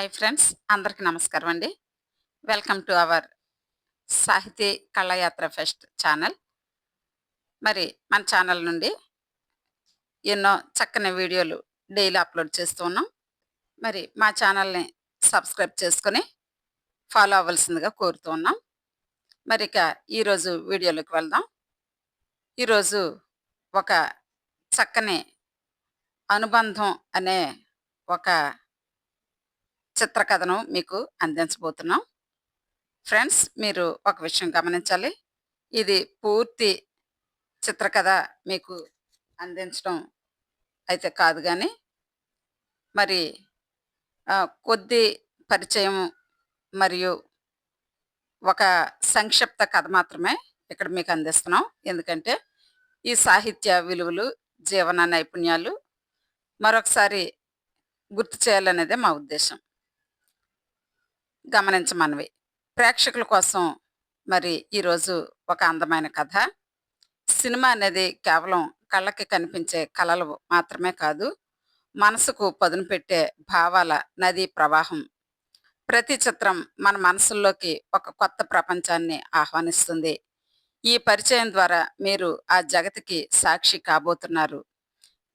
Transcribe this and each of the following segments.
Hi friends అందరికీ నమస్కారం అండి. వెల్కమ్ టు అవర్ సాహితీ కళయాత్ర ఫెస్ట్ ఛానల్. మరి మన ఛానల్ నుండి ఎన్నో చక్కని వీడియోలు డైలీ అప్లోడ్ చేస్తూ ఉన్నాం. మరి మా ఛానల్ని సబ్స్క్రైబ్ చేసుకొని ఫాలో అవ్వాల్సిందిగా కోరుతూ ఉన్నాం. మరి ఇక ఈరోజు వీడియోలోకి వెళ్దాం. ఈరోజు ఒక చక్కని అనుబంధం అనే ఒక చిత్రకథను మీకు అందించబోతున్నాం. ఫ్రెండ్స్ మీరు ఒక విషయం గమనించాలి. ఇది పూర్తి చిత్రకథ మీకు అందించడం అయితే కాదు కానీ మరి కొద్ది పరిచయం మరియు ఒక సంక్షిప్త కథ మాత్రమే ఇక్కడ మీకు అందిస్తున్నాం. ఎందుకంటే ఈ సాహిత్య విలువలు జీవన నైపుణ్యాలు మరొకసారి గుర్తు చేయాలనేదే మా ఉద్దేశం. గమనించమనివి ప్రేక్షకుల కోసం మరి ఈరోజు ఒక అందమైన కథ. సినిమా అనేది కేవలం కళ్ళకి కనిపించే కళలు మాత్రమే కాదు మనసుకు పదును పెట్టే భావాల నదీ ప్రవాహం. ప్రతి చిత్రం మన మనసుల్లోకి ఒక కొత్త ప్రపంచాన్ని ఆహ్వానిస్తుంది. ఈ పరిచయం ద్వారా మీరు ఆ జగతికి సాక్షి కాబోతున్నారు.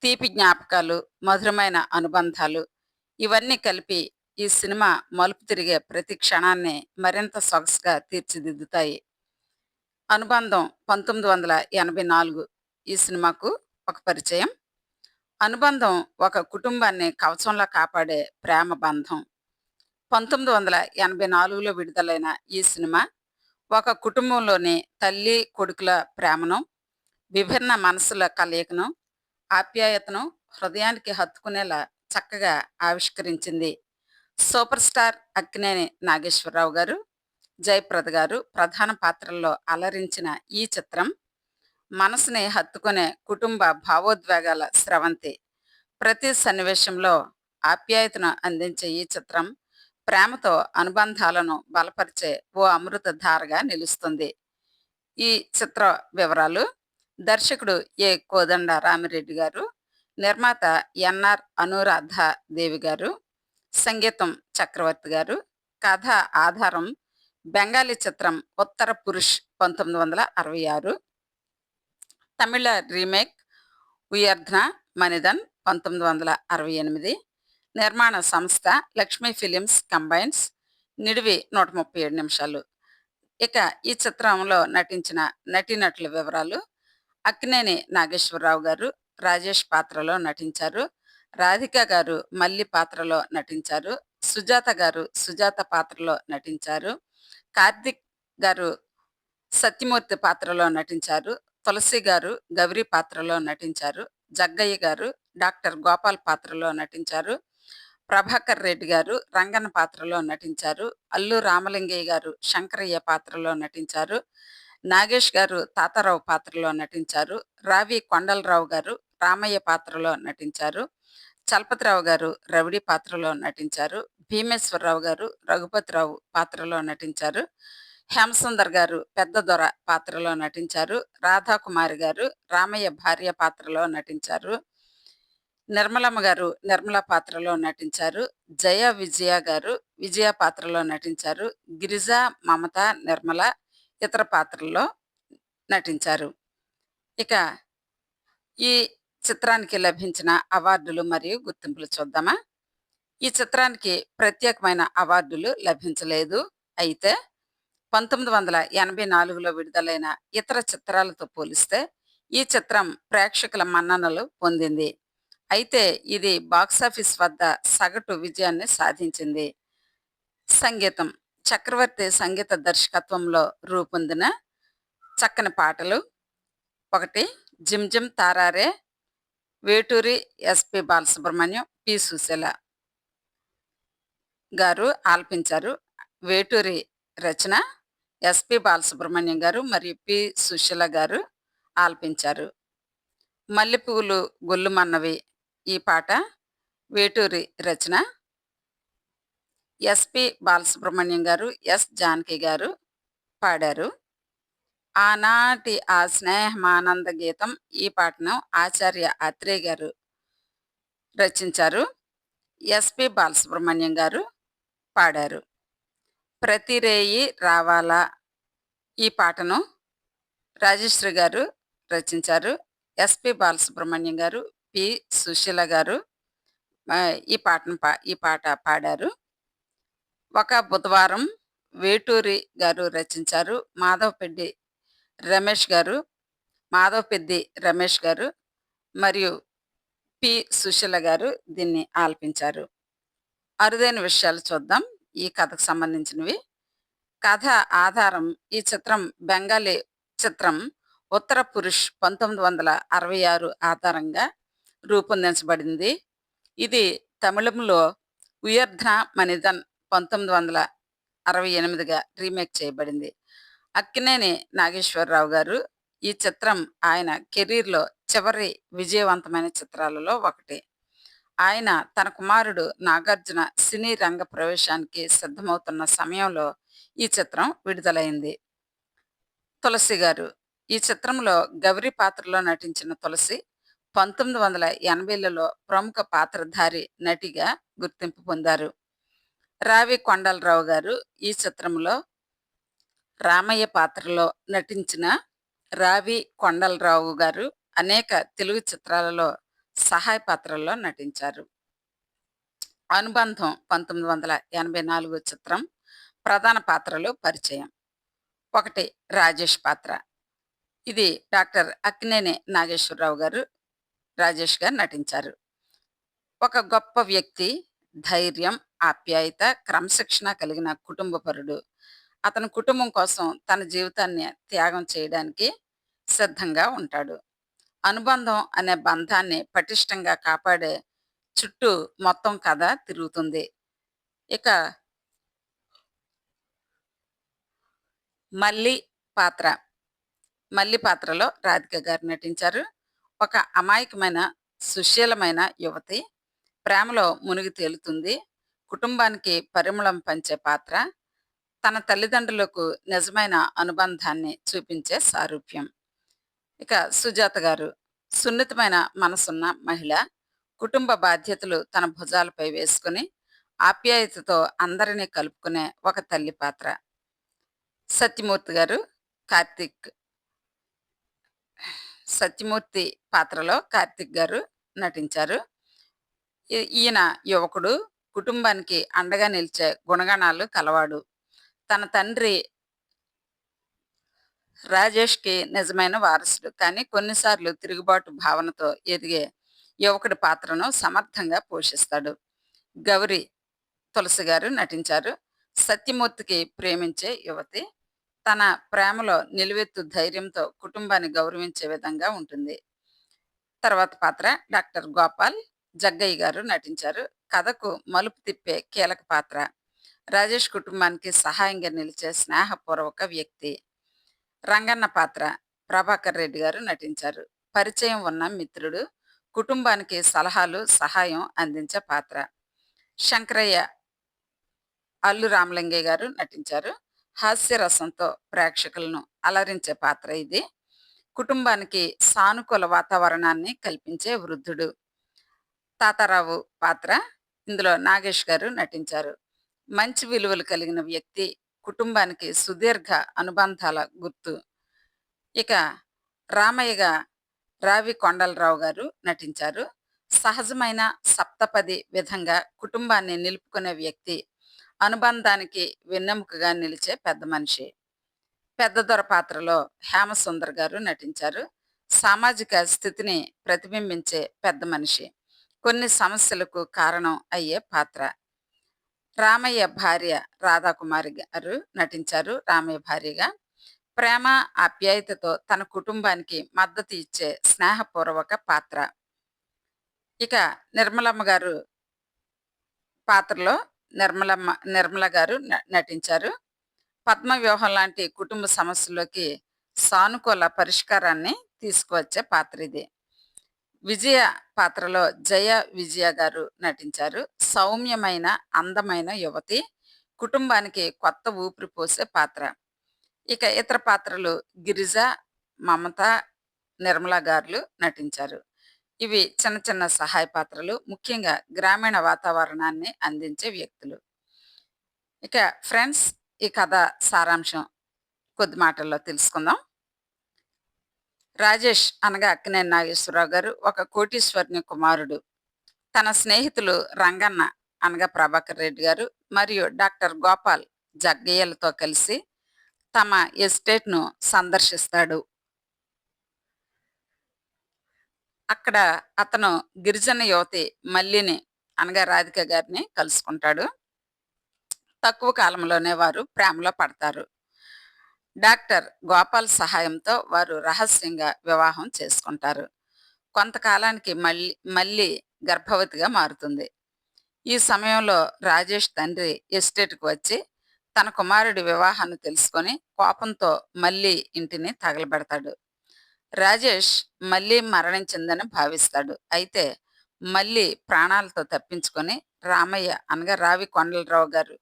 తీపి జ్ఞాపకాలు మధురమైన అనుబంధాలు ఇవన్నీ కలిపి ఈ సినిమా మలుపు తిరిగే ప్రతి క్షణాన్ని మరింత సొగసుగా తీర్చిదిద్దుతాయి. అనుబంధం పంతొమ్మిది వందల ఎనభై నాలుగు. ఈ సినిమాకు ఒక పరిచయం. అనుబంధం ఒక కుటుంబాన్ని కవచంలో కాపాడే ప్రేమ బంధం. పంతొమ్మిది వందల ఎనభై నాలుగులో విడుదలైన ఈ సినిమా ఒక కుటుంబంలోని తల్లి కొడుకుల ప్రేమను విభిన్న మనసుల కలయికను ఆప్యాయతను హృదయానికి హత్తుకునేలా చక్కగా ఆవిష్కరించింది సూపర్ స్టార్ అక్కినేని నాగేశ్వరరావు గారు జయప్రద గారు ప్రధాన పాత్రల్లో అలరించిన ఈ చిత్రం మనసుని హత్తుకునే కుటుంబ భావోద్వేగాల స్రవంతి. ప్రతి సన్నివేశంలో ఆప్యాయతను అందించే ఈ చిత్రం ప్రేమతో అనుబంధాలను బలపరిచే ఓ అమృత ధారగా నిలుస్తుంది. ఈ చిత్ర వివరాలు దర్శకుడు ఏ కోదండ రామిరెడ్డి గారు నిర్మాత ఎన్ఆర్ అనురాధ దేవి గారు సంగీతం చక్రవర్తి గారు. కథ ఆధారం బెంగాలీ చిత్రం ఉత్తర పురుష్ పంతొమ్మిది వందల అరవై ఆరు. తమిళ రీమేక్ ఉయర్ధన మనిదన్ పంతొమ్మిది వందల అరవై ఎనిమిది. నిర్మాణ సంస్థ లక్ష్మీ ఫిలిమ్స్ కంబైన్స్ నిడివి నూట ముప్పై ఏడు నిమిషాలు. ఇక ఈ చిత్రంలో నటించిన నటీనటుల వివరాలు అక్కినేని నాగేశ్వరరావు గారు రాజేష్ పాత్రలో నటించారు. రాధిక గారు మల్లి పాత్రలో నటించారు. సుజాత గారు సుజాత పాత్రలో నటించారు. కార్తిక్ గారు సత్యమూర్తి పాత్రలో నటించారు. తులసి గారు గౌరీ పాత్రలో నటించారు. జగ్గయ్య గారు డాక్టర్ గోపాల్ పాత్రలో నటించారు. ప్రభాకర్ రెడ్డి గారు రంగన్న పాత్రలో నటించారు. అల్లు రామలింగయ్య గారు శంకరయ్య పాత్రలో నటించారు. నాగేష్ గారు తాతారావు పాత్రలో నటించారు. రావి కొండలరావు గారు రామయ్య పాత్రలో నటించారు. చలపతిరావు గారు రవిడి పాత్రలో నటించారు. భీమేశ్వరరావు గారు రఘుపతిరావు పాత్రలో నటించారు. హేమసుందర్ గారు పెద్ద దొర పాత్రలో నటించారు. రాధాకుమారి గారు రామయ్య భార్య పాత్రలో నటించారు. నిర్మలమ్మ గారు నిర్మల పాత్రలో నటించారు. జయ విజయ గారు విజయ పాత్రలో నటించారు. గిరిజ మమత నిర్మల ఇతర పాత్రల్లో నటించారు. ఇక ఈ చిత్రానికి లభించిన అవార్డులు మరియు గుర్తింపులు చూద్దామా? ఈ చిత్రానికి ప్రత్యేకమైన అవార్డులు లభించలేదు. అయితే పంతొమ్మిది వందల ఎనభై నాలుగులో విడుదలైన ఇతర చిత్రాలతో పోలిస్తే ఈ చిత్రం ప్రేక్షకుల మన్ననలు పొందింది. అయితే ఇది బాక్సాఫీస్ వద్ద సగటు విజయాన్ని సాధించింది. సంగీతం చక్రవర్తి సంగీత దర్శకత్వంలో రూపొందిన చక్కని పాటలు. ఒకటి జిమ్ జిమ్ తారారే వేటూరి ఎస్పి బాలసుబ్రహ్మణ్యం పి సుశీల గారు ఆలపించారు. వేటూరి రచన ఎస్పి బాలసుబ్రహ్మణ్యం గారు మరియు పి సుశీల గారు ఆలపించారు. మల్లెపూలు గొల్లుమన్నవి ఈ పాట వేటూరి రచన ఎస్పి బాలసుబ్రహ్మణ్యం గారు ఎస్ జానకి గారు పాడారు. ఆనాటి ఆ స్నేహమానంద గీతం ఈ పాటను ఆచార్య అత్రేయ గారు రచించారు ఎస్పి బాలసుబ్రహ్మణ్యం గారు పాడారు. ప్రతిరేయి రావాలా' ఈ పాటను రాజశ్రీ గారు రచించారు. ఎస్‌పి బాలసుబ్రహ్మణ్యం గారు, పి. సుశీల గారు ఈ పాటను పా ఈ పాట పాడారు. 'ఒక బుధవారం' వేటూరి గారు రచించారు. మాధవపెడ్డి రమేష్ గారు, మాధవపెద్ది రమేష్ గారు మరియు పి. సుశీల గారు దీన్ని ఆలపించారు. అరుదైన విషయాలు చూద్దాం ఈ కథకు సంబంధించినవి. కథ ఆధారం ఈ చిత్రం బెంగాలీ చిత్రం 'ఉత్తర పురుష్' 1966 ఆధారంగా రూపొందించబడింది. ఇది తమిళంలో ఉయర్ధ మనిధన్ పంతొమ్మిది వందల అరవై ఎనిమిదిగా రీమేక్ చేయబడింది. అక్కినేని నాగేశ్వరరావు గారు ఈ చిత్రం ఆయన కెరీర్‌లో చివరి విజయవంతమైన చిత్రాలలో ఒకటి. ఆయన తన కుమారుడు నాగార్జున సినీ రంగ ప్రవేశానికి సిద్ధమవుతున్న సమయంలో ఈ చిత్రం విడుదలైంది. తులసి గారు ఈ చిత్రంలో గౌరి పాత్రలో నటించిన తులసి 1980లలో ప్రముఖ పాత్రధారి నటిగా గుర్తింపు పొందారు. రావి కొండలరావు గారు ఈ చిత్రంలో రామయ్య పాత్రలో నటించిన రావి కొండలరావు గారు అనేక తెలుగు చిత్రాలలో సహాయ పాత్రల్లో నటించారు. 'అనుబంధం' 1984 చిత్రం ప్రధాన పాత్రలు పరిచయం. ఒకటి రాజేష్ పాత్ర. ఇది డాక్టర్ అక్కినేని నాగేశ్వరరావు గారు, రాజేష్ గారు నటించారు. ఒక గొప్ప వ్యక్తి, ధైర్యం, ఆప్యాయత, క్రమశిక్షణ కలిగిన కుటుంబపరుడు. అతని కుటుంబం కోసం తన జీవితాన్ని త్యాగం చేయడానికి సిద్ధంగా ఉంటాడు. అనుబంధం అనే బంధాన్ని పటిష్టంగా కాపాడే చుట్టూ మొత్తం కథ తిరుగుతుంది. ఇక మల్లి పాత్ర. మల్లి పాత్రలో రాధిక గారు నటించారు. ఒక అమాయకమైన, సుశీలమైన యువతి ప్రేమలో మునిగి తేలుతుంది. కుటుంబానికి పరిమళం పంచే పాత్ర. తన తల్లిదండ్రులకు నిజమైన అనుబంధాన్ని చూపించే సారూప్యం. ఇక సుజాత గారు సున్నితమైన మనసున్న మహిళ. కుటుంబ బాధ్యతలు తన భుజాలపై వేసుకొని ఆప్యాయతతో అందరినీ కలుపుకునే ఒక తల్లి పాత్ర. సత్యమూర్తి గారు కార్తీక్. సత్యమూర్తి పాత్రలో కార్తీక్ గారు నటించారు. ఈయన యువకుడు. కుటుంబానికి అండగా నిలిచే గుణగణాలు కలవాడు. తన తండ్రి రాజేష్‌కి నిజమైన వారసుడు. కానీ కొన్నిసార్లు తిరుగుబాటు భావనతో ఎదిగే యువకుడి పాత్రను సమర్థంగా పోషిస్తాడు. గౌరి తులసి గారు నటించారు. సత్యమూర్తికి ప్రేమించే యువతి. తన ప్రేమలో నిలువెత్తు ధైర్యంతో కుటుంబాన్ని గౌరవించే విధంగా ఉంటుంది. తర్వాత పాత్ర డాక్టర్ గోపాల్. జగ్గయ్య గారు నటించారు. కథకు మలుపు తిప్పే కీలక పాత్ర. రాజేష్ కుటుంబానికి సహాయంగా నిలిచే స్నేహపూర్వక వ్యక్తి. రంగన్న పాత్ర. ప్రభాకర్ రెడ్డి గారు నటించారు. పరిచయం ఉన్న మిత్రుడు. కుటుంబానికి సలహాలు, సహాయం అందించే పాత్ర. శంకరయ్య అల్లు రామలింగయ్య గారు నటించారు. హాస్యరసంతో ప్రేక్షకులను అలరించే పాత్ర ఇది. కుటుంబానికి సానుకూల వాతావరణాన్ని కల్పించే వృద్ధుడు. తాతారావు పాత్ర. ఇందులో నాగేష్ గారు నటించారు. మంచి విలువలు కలిగిన వ్యక్తి. కుటుంబానికి సుదీర్ఘ అనుబంధాల గుర్తు. ఇక రామయ్యగా రావి కొండలరావు గారు నటించారు. సహజమైన సప్తపది విధంగా కుటుంబాన్ని నిలుపుకునే వ్యక్తి. అనుబంధానికి వెన్నెముకగా నిలిచే పెద్ద మనిషి. పెద్దదొర పాత్రలో హేమసుందర్ గారు నటించారు. సామాజిక స్థితిని ప్రతిబింబించే పెద్ద మనిషి. కొన్ని సమస్యలకు కారణం అయ్యే పాత్ర. రామయ్య భార్య రాధాకుమారి గారు నటించారు రామయ్య భార్యగా. ప్రేమ, ఆప్యాయతతో తన కుటుంబానికి మద్దతు ఇచ్చే స్నేహపూర్వక పాత్ర. ఇక నిర్మలమ్మ గారు పాత్రలో నిర్మలమ్మ నిర్మల గారు న నటించారు. పద్మవ్యూహం లాంటి కుటుంబ సమస్యలోకి సానుకూల పరిష్కారాన్ని తీసుకువచ్చే పాత్ర ఇది. విజయ పాత్రలో జయ విజయ గారు నటించారు. సౌమ్యమైన, అందమైన యువతి. కుటుంబానికి కొత్త ఊపిరి పోసే పాత్ర. ఇక ఇతర పాత్రలు గిరిజ, మమత, నిర్మల గారులు నటించారు. ఇవి చిన్న చిన్న సహాయ పాత్రలు. ముఖ్యంగా గ్రామీణ వాతావరణాన్ని అందించే వ్యక్తులు. ఇక ఫ్రెండ్స్ ఈ కథ సారాంశం కొద్ది మాటల్లో తెలుసుకుందాం రాజేష్ అనగా అక్కినేని నాగేశ్వరరావు గారు ఒక కోటీశ్వరుని కుమారుడు. తన స్నేహితులు రంగన్న అనగా ప్రభాకర్ రెడ్డి గారు మరియు డాక్టర్ గోపాల్ జగ్గయ్యలతో కలిసి తమ ఎస్టేట్ను సందర్శిస్తాడు. అక్కడ అతను గిరిజన యువతి మల్లిని అనగా రాధిక గారిని కలుసుకుంటాడు. తక్కువ కాలంలోనే వారు ప్రేమలో పడతారు. డాక్టర్ గోపాల్ సహాయంతో వారు రహస్యంగా వివాహం చేసుకుంటారు. కొంతకాలానికి మళ్ళీ మళ్ళీ గర్భవతిగా మారుతుంది. ఈ సమయంలో రాజేష్ తండ్రి ఎస్టేట్కు వచ్చి తన కుమారుడి వివాహాన్ని తెలుసుకొని కోపంతో మళ్ళీ ఇంటిని తగలబెడతాడు. రాజేష్ మళ్ళీ మరణించిందని భావిస్తాడు. అయితే మళ్ళీ ప్రాణాలతో తప్పించుకొని రామయ్య అనగా రావి కొండలరావు గారు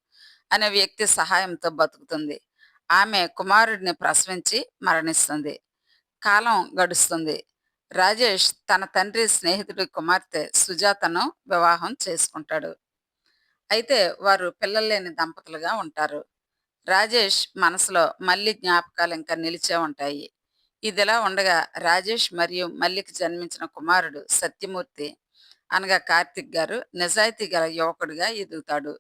అనే వ్యక్తి సహాయంతో బతుకుతుంది. ఆమె కుమారుడిని ప్రసవించి మరణిస్తుంది. కాలం గడుస్తుంది. రాజేష్ తన తండ్రి స్నేహితుడి కుమార్తె సుజాతను వివాహం చేసుకుంటాడు. అయితే వారు పిల్లలేని దంపతులుగా ఉంటారు. రాజేష్ మనసులో మళ్ళీ జ్ఞాపకాలు ఇంకా నిలిచే ఉంటాయి. ఇదిలా ఉండగా రాజేష్ మరియు మల్లికి జన్మించిన కుమారుడు సత్యమూర్తి అనగా కార్తిక్ గారు నిజాయితీ గల యువకుడిగా ఎదుగుతాడు.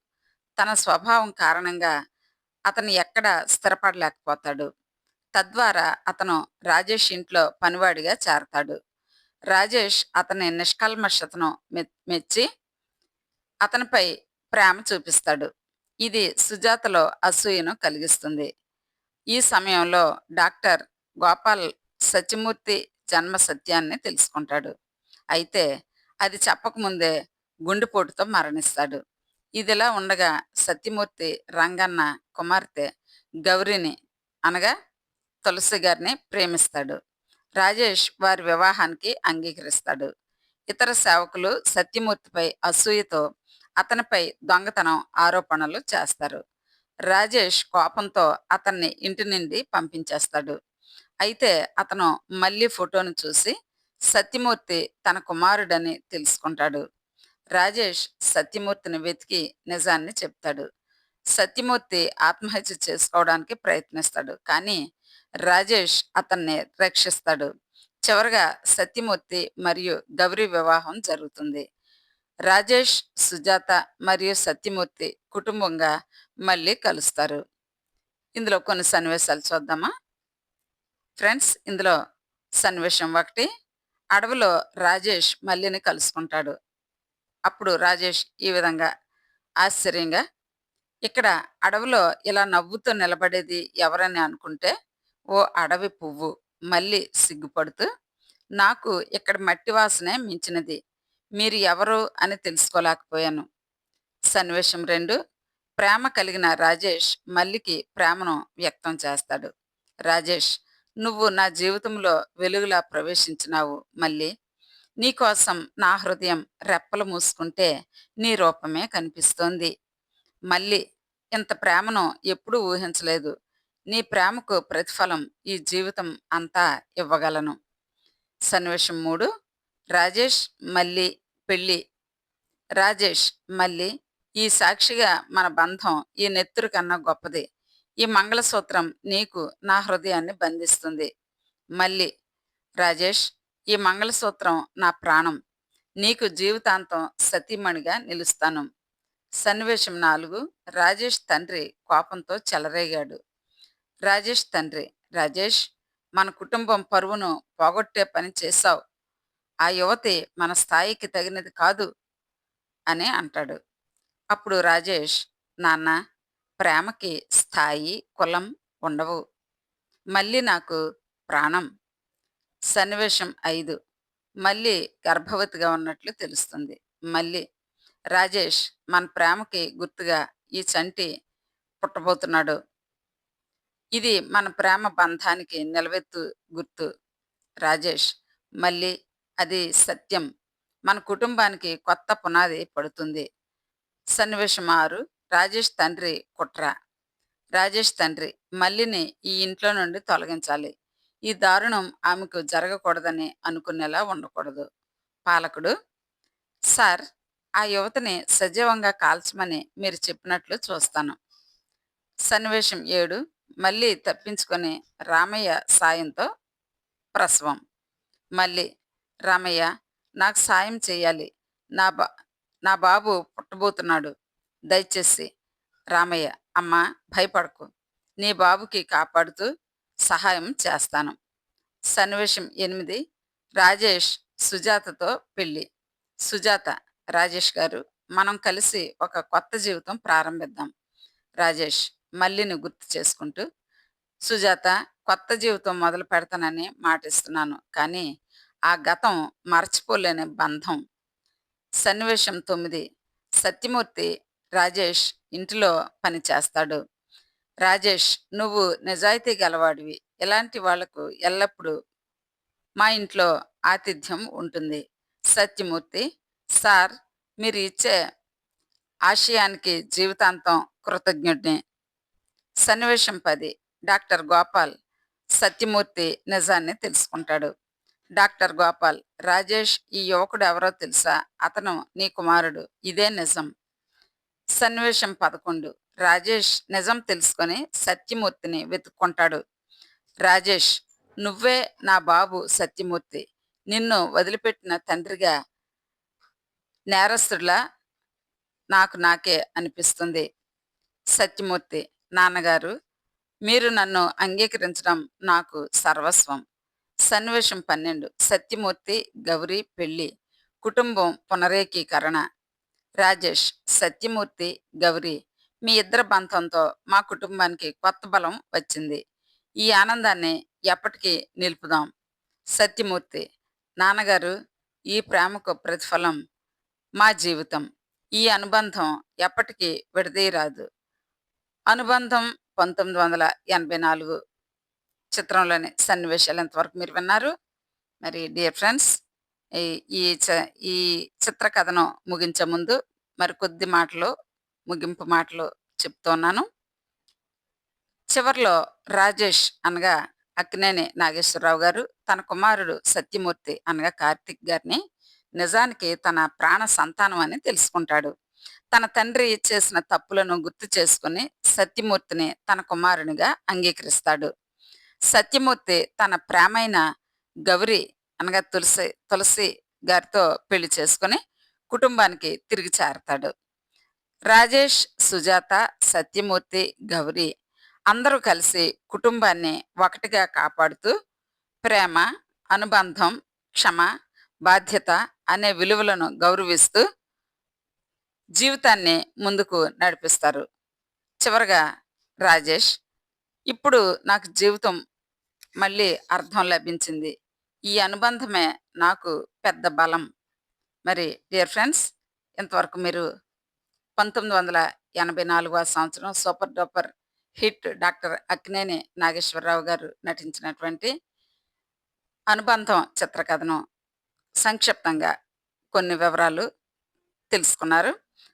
తన స్వభావం కారణంగా అతను ఎక్కడ స్థిరపడలేకపోతాడు. తద్వారా అతను రాజేష్ ఇంట్లో పనివాడిగా చేరతాడు. రాజేష్ అతని నిష్కల్మషతను మెచ్చి అతనిపై ప్రేమ చూపిస్తాడు. ఇది సుజాతలో అసూయను కలిగిస్తుంది. ఈ సమయంలో డాక్టర్ గోపాల్ సత్యమూర్తి జన్మ సత్యాన్ని తెలుసుకుంటాడు. అయితే అది చెప్పకముందే గుండెపోటుతో మరణిస్తాడు. ఇదిలా ఉండగా సత్యమూర్తి రంగన్న కుమార్తె గౌరిని అనగా తులసి గారిని ప్రేమిస్తాడు. రాజేష్ వారి వివాహానికి అంగీకరిస్తాడు. ఇతర సేవకులు సత్యమూర్తిపై అసూయతో అతనిపై దొంగతనం ఆరోపణలు చేస్తారు. రాజేష్ కోపంతో అతన్ని ఇంటి నుండి పంపించేస్తాడు. అయితే అతను మళ్ళీ ఫోటోను చూసి సత్యమూర్తి తన కుమారుడని తెలుసుకుంటాడు. రాజేష్ సత్యమూర్తిని వెతికి నిజాన్ని చెప్తాడు. సత్యమూర్తి ఆత్మహత్య చేసుకోవడానికి ప్రయత్నిస్తాడు. కానీ రాజేష్ అతన్ని రక్షిస్తాడు. చివరగా సత్యమూర్తి మరియు గౌరీ వివాహం జరుగుతుంది. రాజేష్ సుజాత మరియు సత్యమూర్తి కుటుంబంగా మళ్ళీ కలుస్తారు. ఇందులో కొన్ని సన్నివేశాలు చూద్దామా? ఫ్రెండ్స్ ఇందులో సన్నివేశం ఒకటి. అడవిలో రాజేష్ మల్లిని కలుసుకుంటాడు. అప్పుడు రాజేష్ ఈ విధంగా ఆశ్చర్యంగా ఇక్కడ అడవిలో ఇలా నవ్వుతూ నిలబడేది ఎవరని అనుకుంటే ఓ అడవి పువ్వు మళ్ళీ సిగ్గుపడుతూ నాకు ఇక్కడ మట్టి వాసనే మించినది మీరు ఎవరు అని తెలుసుకోలేకపోయాను. సన్నివేశం రెండు ప్రేమ కలిగిన రాజేష్ మల్లికి ప్రేమను వ్యక్తం చేస్తాడు. రాజేష్ నువ్వు నా జీవితంలో వెలుగులా ప్రవేశించినావు మళ్ళీ నీకోసం నా హృదయం రెప్పలు మూసుకుంటే నీ రూపమే కనిపిస్తోంది. మళ్ళీ ఇంత ప్రేమను ఎప్పుడూ ఊహించలేదు. నీ ప్రేమకు ప్రతిఫలం ఈ జీవితం అంతా ఇవ్వగలను. సన్నివేశం మూడు. రాజేష్ మళ్ళీ పెళ్ళి. రాజేష్ మళ్ళీ ఈ సాక్షిగా మన బంధం ఈ నెత్తురు కన్నా గొప్పది. ఈ మంగళసూత్రం నీకు నా హృదయాన్ని బంధిస్తుంది. మళ్ళీ రాజేష్ ఈ మంగళసూత్రం నా ప్రాణం. నీకు జీవితాంతం సతీమణిగా నిలుస్తాను. సన్నివేశం నాలుగు. రాజేష్ తండ్రి కోపంతో చెలరేగాడు. రాజేష్ తండ్రి రాజేష్ మన కుటుంబం పరువును పోగొట్టే పని చేశావు. ఆ యువతి మన స్థాయికి తగినది కాదు అని అంటాడు. అప్పుడు రాజేష్ నాన్న ప్రేమకి స్థాయి కులం ఉండవు. మళ్ళీ నాకు ప్రాణం. సన్నివేశం ఐదు. మళ్ళీ గర్భవతిగా ఉన్నట్లు తెలుస్తుంది. మళ్ళీ రాజేష్ మన ప్రేమకి గుర్తుగా ఈ చంటి పుట్టబోతున్నాడు. ఇది మన ప్రేమ బంధానికి నిలవెత్తు గుర్తు. రాజేష్ మళ్ళీ అది సత్యం. మన కుటుంబానికి కొత్త పునాది పడుతుంది. సన్నివేశం ఆరు. రాజేష్ తండ్రి కుట్ర. రాజేష్ తండ్రి మల్లిని ఈ ఇంట్లో నుండి తొలగించాలి. ఈ దారుణం ఆమెకు జరగకూడదని అనుకునేలా ఉండకూడదు. పాలకుడు సార్ ఆ యువతని సజీవంగా కాల్చమని మీరు చెప్పినట్లు చూస్తాను. సన్నివేశం ఏడు మళ్ళీ తప్పించుకొని రామయ్య సాయంతో ప్రసవం. మళ్ళీ రామయ్య నాకు సాయం చేయాలి. నా బా నా బాబు పుట్టబోతున్నాడు. దయచేసి రామయ్య అమ్మ భయపడకు. నీ బాబుకి కాపాడుతూ సహాయం చేస్తాను. సన్నివేశం ఎనిమిది. రాజేష్ సుజాతతో పెళ్ళి. సుజాత రాజేష్ గారు మనం కలిసి ఒక కొత్త జీవితం ప్రారంభిద్దాం. రాజేష్ మళ్ళీని గుర్తు చేసుకుంటూ సుజాత కొత్త జీవితం మొదలు పెడతానని మాటిస్తున్నాను కానీ ఆ గతం మర్చిపోలేని బంధం. సన్నివేశం తొమ్మిది. సత్యమూర్తి రాజేష్ ఇంటిలో పని చేస్తాడు రాజేష్ నువ్వు నిజాయితీ గలవాడివి. ఇలాంటి వాళ్ళకు ఎల్లప్పుడూ మా ఇంట్లో ఆతిథ్యం ఉంటుంది. సత్యమూర్తి సార్ మీరు ఇచ్చే ఆశయానికి జీవితాంతం కృతజ్ఞుడిని. సన్నివేశం పది. డాక్టర్ గోపాల్ సత్యమూర్తి నిజాన్ని తెలుసుకుంటాడు. డాక్టర్ గోపాల్ రాజేష్ ఈ యువకుడు ఎవరో తెలుసా? అతను నీ కుమారుడు. ఇదే నిజం. సన్నివేశం పదకొండు. రాజేష్ నిజం తెలుసుకొని సత్యమూర్తిని వెతుక్కుంటాడు. రాజేష్ నువ్వే నా బాబు సత్యమూర్తి. నిన్ను వదిలిపెట్టిన తండ్రిగా నేరస్తుడిలా నాకు నాకే అనిపిస్తుంది. సత్యమూర్తి నాన్నగారు మీరు నన్ను అంగీకరించడం నాకు సర్వస్వం. సన్నివేశం పన్నెండు. సత్యమూర్తి గౌరీ పెళ్ళి కుటుంబం పునరేకీకరణ. రాజేష్ సత్యమూర్తి గౌరీ మీ ఇద్దరి బంధంతో మా కుటుంబానికి కొత్త బలం వచ్చింది. ఈ ఆనందాన్ని ఎప్పటికీ నిలుపుదాం. సత్యమూర్తి నాన్నగారు ఈ ప్రేమకు ప్రతిఫలం మా జీవితం. ఈ అనుబంధం ఎప్పటికీ విడదీయరాదు. అనుబంధం పంతొమ్మిది వందల ఎనభై నాలుగు చిత్రంలోని సన్నివేశాలు ఎంతవరకు మీరు విన్నారు? మరి డియర్ ఫ్రెండ్స్ ఈ ఈ చ- ఈ చిత్ర కథను ముగించే ముందు మరికొద్ది మాటలు ముగింపు మాటలు చెప్తున్నాను చివర్లో రాజేష్ అనగా అక్కినేని నాగేశ్వరరావు గారు తన కుమారుడు సత్యమూర్తి అనగా కార్తిక్ గారిని నిజానికి తన ప్రాణ సంతానం అని తెలుసుకుంటాడు. తన తండ్రి చేసిన తప్పులను గుర్తు చేసుకుని సత్యమూర్తిని తన కుమారునిగా అంగీకరిస్తాడు. సత్యమూర్తి తన ప్రేమైన గౌరి అనగా తులసి తులసి గారితో పెళ్ళి చేసుకుని కుటుంబానికి తిరిగి చేరతాడు. రాజేష్ సుజాత సత్యమూర్తి గౌరి అందరూ కలిసి కుటుంబాన్ని ఒకటిగా కాపాడుతూ ప్రేమ అనుబంధం క్షమ బాధ్యత అనే విలువలను గౌరవిస్తూ జీవితాన్ని ముందుకు నడిపిస్తారు. చివరగా రాజేష్ ఇప్పుడు నాకు జీవితం మళ్ళీ అర్థం లభించింది. ఈ అనుబంధమే నాకు పెద్ద బలం. మరి డియర్ ఫ్రెండ్స్ ఇంతవరకు మీరు పంతొమ్మిది వందల ఎనభై నాలుగవ సంవత్సరం super duper hit doctor Akkineni Nageswararao గారు నటించినటువంటి అనుబంధం చిత్రకథను సంక్షిప్తంగా కొన్ని వివరాలు తెలుసుకున్నారు.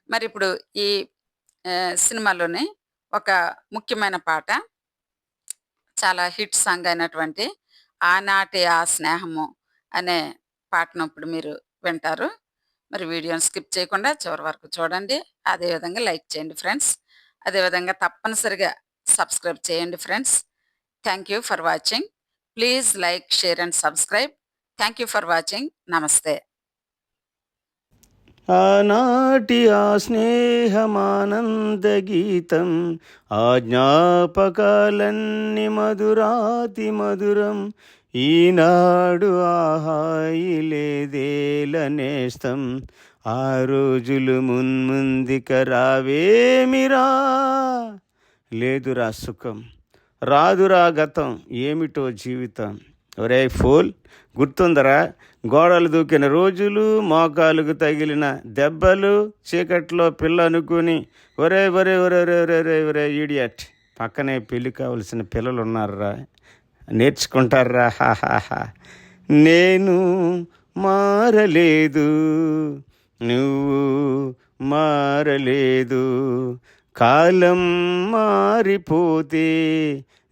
మరి ఇప్పుడు ఈ సినిమాలోని ఒక ముఖ్యమైన పాట చాలా హిట్ సాంగ్ అయినటువంటి ఆనాటి ఆ స్నేహము అనే పాటను ఇప్పుడు మీరు వింటారు. మరి వీడియోని స్కిప్ చేయకుండా చివరి వరకు చూడండి. అదేవిధంగా లైక్ చేయండి ఫ్రెండ్స్. అదేవిధంగా తప్పనిసరిగా సబ్స్క్రైబ్ చేయండి friends. Thank you for watching. Please like share and subscribe. Thank you for watching. నమస్తే. ఆనాటి ఆ స్నేహమానంద గీతం ఆ జ్ఞాపకాలన్నీ మధురాతి మధురం. ఈనాడు ఆహాయి లేదేలనేస్తం ఆ రోజులు మున్ముందిక రావేమిరా? లేదురా సుఖం రాదురా గతం ఏమిటో జీవితం? ఒరే ఫూల్ గుర్తుందరా? గోడలు దూకిన రోజులు మోకాలుకు తగిలిన దెబ్బలు చీకట్లో పిల్ల అనుకుని ఒరే ఒరే ఒరే ఒరే ఒరే ఒరే ఒరే ఈడియట్ పక్కనే పెళ్ళి కావలసిన పిల్లలు ఉన్నారా నేర్చుకుంటారా హాహాహా నేను మారలేదు. నువ్వు మారలేదు. కాలం మారిపోతే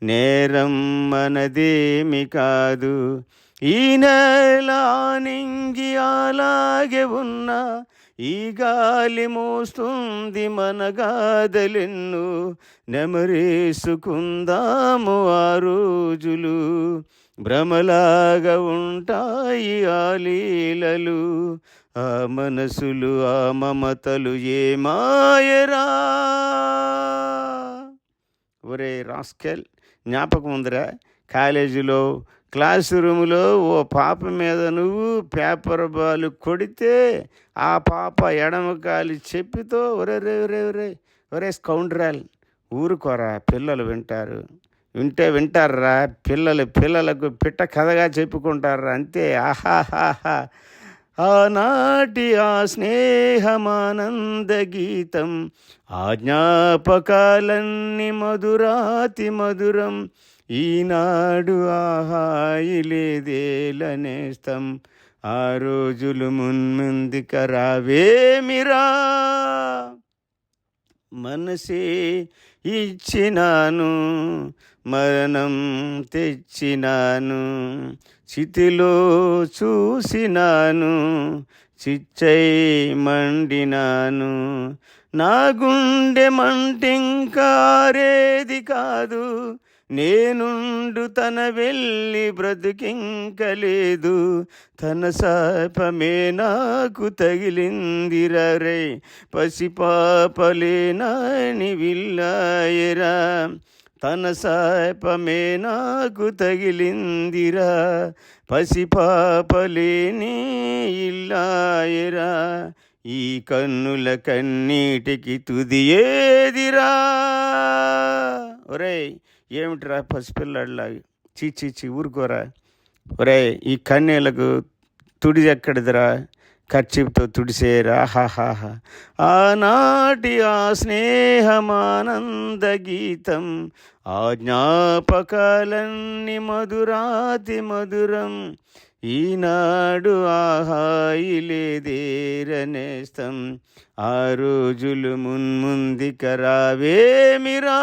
నేరం మనదేమి కాదు. ఈ నెలానింగి అలాగే ఉన్నా ఈ గాలి మోస్తుంది మన గాదలెన్ను నెమరేసుకుందాము ఆ రోజులు. భ్రమలాగా ఉంటాయి ఆ లీలలు. ఆ మనసులు ఆ మమతలు ఏ మాయరా? ఒరే రాస్కెల్. జ్ఞాపకం ఉందిరా. కాలేజీలో క్లాస్ రూములో ఓ పాప మీద నువ్వు పేపర్ బాల్ కొడితే ఆ పాప ఎడమ కాలి చెప్పితో ఒరే రే ఒరే ఒరే ఒరే స్కౌండ్రాల్ ఊరుకోరా పిల్లలు వింటారు. వింటే వింటారా పిల్లలు పిల్లలకు పిట్ట కథగా చెప్పుకుంటారా అంతే ఆహాహాహా. ఆనాటి ఆ స్నేహమానంద గీతం ఆ జ్ఞాపకాలన్నీ మధురాతి మధురం ఈనాడు ఆహాయి లేదేలనేస్తం ఆ రోజులు మున్ముందుక రావేమిరా మనసే ఇచ్చినాను మరణం తెచ్చినాను చితిలో చూసినాను చిచ్చై మండినాను. నా గుండె మంటింకారేది కాదు నేనుండు తన వెళ్ళి బ్రతికింకలేదు. తన శాపమే నాకు తగిలిందిరరే పసిపాపలేనాని విల్లాయరా. తన శాపమే నాకు తగిలిందిరా. పసిపాపలేని ఇల్లాయరా. ఈ కన్నుల కన్నీటికి తుది ఏదిరా ఒరే ఏమిటిరా పసిపిల్లాడిలాగా చీ చీ చీ ఊరుకోరా. ఒరే ఈ కన్నీళ్ళకు తుడి ఎక్కడిదిరా ఖర్చుతో తుడిసేరా హాహాహా ఆనాటి ఆ స్నేహమానంద గీతం ఆ జ్ఞాపకాలన్నీ మధురాతి మధురం. ఈనాడు ఆహాయి లేదేరనేస్తం ఆ రోజులు మున్ముందికరావేమిరా?